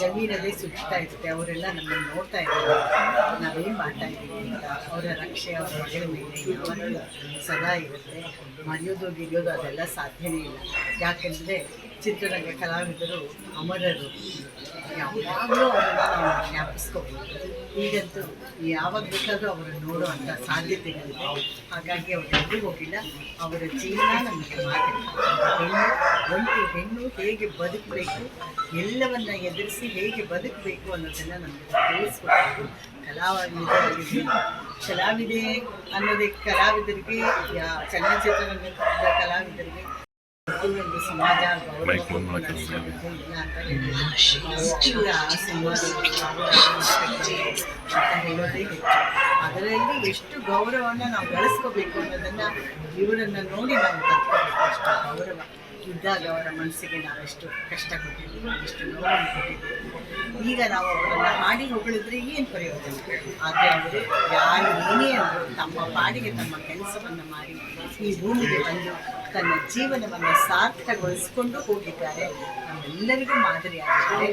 ಜಮೀನಲ್ಲೇ ಸುತ್ತಾ ಇರುತ್ತೆ. ಅವರೆಲ್ಲ ನಮ್ಮನ್ನು ನೋಡ್ತಾ ಇದ್ದಾರೆ. ನಾವೇನು ಮಾಡ್ತಾ ಇದ್ದೀವಿ ಅಂತ ಅವರ ರಕ್ಷೆ, ಅವರ ಮಗಳ ಮೇಲೆ ಯಾವಾಗಲೂ ಸದಾ ಇರುತ್ತೆ. ಮರೆಯೋದು ಗಿಡಿಯೋದು ಅದೆಲ್ಲ ಸಾಧ್ಯನೇ ಇಲ್ಲ. ಯಾಕೆಂದರೆ ಚಿತ್ರರಂಗ ಕಲಾವಿದರು ಅಮರರು. ಯಾವಾಗಲೂ ಅವರನ್ನು ನಾವು ಜ್ಞಾಪಿಸ್ಕೋಬೋದು ಈಗಂತೂ ಯಾವಾಗ ಬೇಕಾದರೂ ಅವರನ್ನು ನೋಡುವಂಥ ಸಾಧ್ಯತೆಗಳಿದೆ. ಹಾಗಾಗಿ ಅವರು ಎಲ್ಲೂ ಹೋಗಿಲ್ಲ. ಅವರ ಜೀವನ ನಮಗೆ ಮಾದರಿ ಒಂಟಿ ಹೆಣ್ಣು ಹೇಗೆ ಬದುಕಬೇಕು ಎಲ್ಲವನ್ನ ಎದುರಿಸಿ ಹೇಗೆ ಬದುಕಬೇಕು ಅನ್ನೋದನ್ನು ನಮಗೆ ತಿಳಿಸ್ಕೊಡ್ಬೇಕು. ಕಲಾವಿದರಿಗೆ ಕಲಾವಿದೆ ಅನ್ನೋದೇ ಕಲಾವಿದರಿಗೆ ಯಾ- ಚಲನಚಿತ್ರರಂಗದ ಕಲಾವಿದರಿಗೆ ಒಂದು ಸಮಾಜ ಹೇಳೋದೇ ಅದರಲ್ಲಿ ಎಷ್ಟು ಗೌರವವನ್ನು ನಾವು ಬೆಳೆಸ್ಕೋಬೇಕು ಅನ್ನೋದನ್ನ ಇವರನ್ನ ನೋಡಿ ನಾವು ಗೌರವ. ಇದ್ದಾಗ ಅವರ ಮನಸ್ಸಿಗೆ ನಾವೆಷ್ಟು ಕಷ್ಟ ಕೊಟ್ಟಿದ್ದೀವಿ ಎಷ್ಟು ನೋವನ್ನು ಕೊಟ್ಟಿದ್ದೀವಿ ಈಗ ನಾವು ಅವರನ್ನ ಹಾಡಿ ಹೊಗಳಿದ್ರೆ ಏನು ಪ್ರಯೋಜನ? ಆದರೆ ಅವರು ಯಾರು ಏನೇ ಅವರು ತಮ್ಮ ಪಾಡಿಗೆ ತಮ್ಮ ಕೆಲಸವನ್ನು ಮಾಡಿ ಈ ಭೂಮಿಗೆ ಬಂದು ತನ್ನ ಜೀವನವನ್ನು ಸಾರ್ಥಕಗೊಳಿಸಿಕೊಂಡು ಹೋಗಿದ್ದಾರೆ. ನಮ್ಮೆಲ್ಲರಿಗೂ ಮಾದರಿಯಾಗಿದ್ದಾರೆ.